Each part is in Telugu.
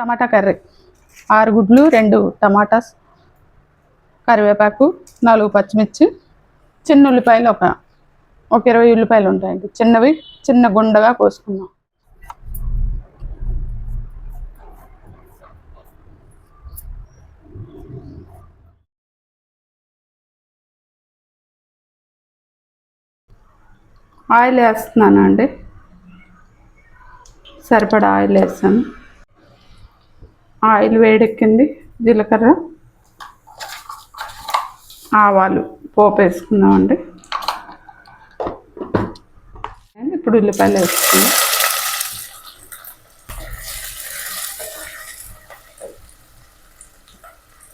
టమాటా కర్రీ. ఆరు గుడ్లు రెండు టమాటాస్ కరివేపాకు నాలుగు పచ్చిమిర్చి చిన్న ఉల్లిపాయలు ఒక ఒక ఇరవై ఉల్లిపాయలు ఉంటాయండి. చిన్నవి చిన్న గుండగా కోసుకున్నాం ఆయిల్ వేస్తున్నాను అండి సరిపడా ఆయిల్ వేస్తాను ఆయిల్ వేడెక్కింది జీలకర్ర. ఆవాలు పోపు వేసుకుందామండి ఇప్పుడు ఉల్లిపాయలు వేసుకుందాం.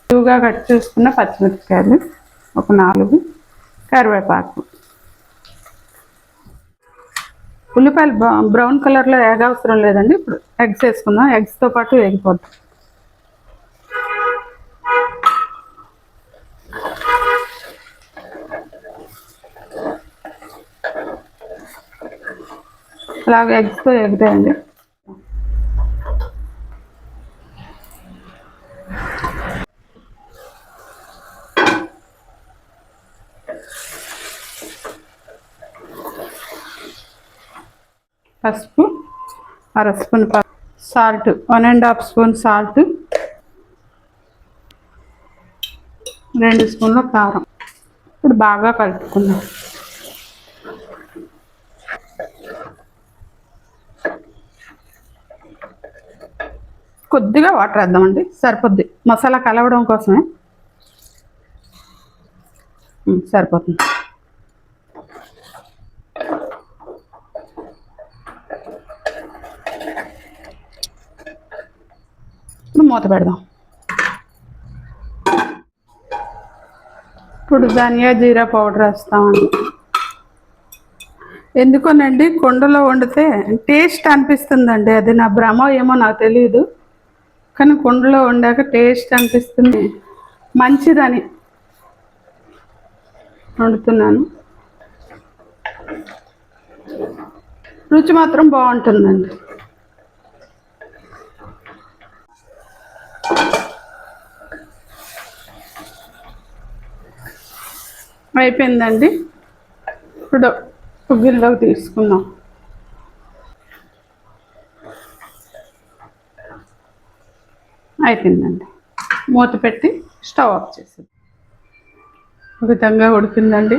ఎక్కువగా కట్ చేసుకున్న పచ్చిమిరపకాయలు ఒక నాలుగు కరివేపాకు. ఉల్లిపాయలు బ్రౌన్ కలర్లో ఎగ్ అవసరం లేదండి. ఇప్పుడు ఎగ్స్ వేసుకుందాం. ఎగ్స్తో పాటు వేగిపోద్ది. అలాగే ఎగ్స్తో ఎగుతాయండి. పసుపు అర spoon salt one and half spoon salt రెండు స్పూన్ల కారం. ఇప్పుడు బాగా కలుపుకుందాం. కొద్దిగా వాటర్ వేద్దామండి. సరిపోద్ది. మసాలా కలవడం కోసమే. సరిపోతుంది. ఇప్పుడు మూత పెడదాం. ఇప్పుడు ధనియా జీరా పౌడర్ వేస్తామండి. ఎందుకోనండి? కుండలో వండితే టేస్ట్ అనిపిస్తుందండి. అది నా భ్రమ ఏమో నాకు తెలియదు కానీ కుండలో వండాక టేస్ట్ అనిపిస్తుంది. మంచిదని వండుతున్నాను. రుచి మాత్రం బాగుంటుందండి. అయిపోయిందండి. ఇప్పుడు గిన్నెలోకి తీసుకుందాం. అయిపోయిందండి. మూత పెట్టి స్టవ్ ఆఫ్ చేసేది ఒక విధంగా ఉడికిందండి.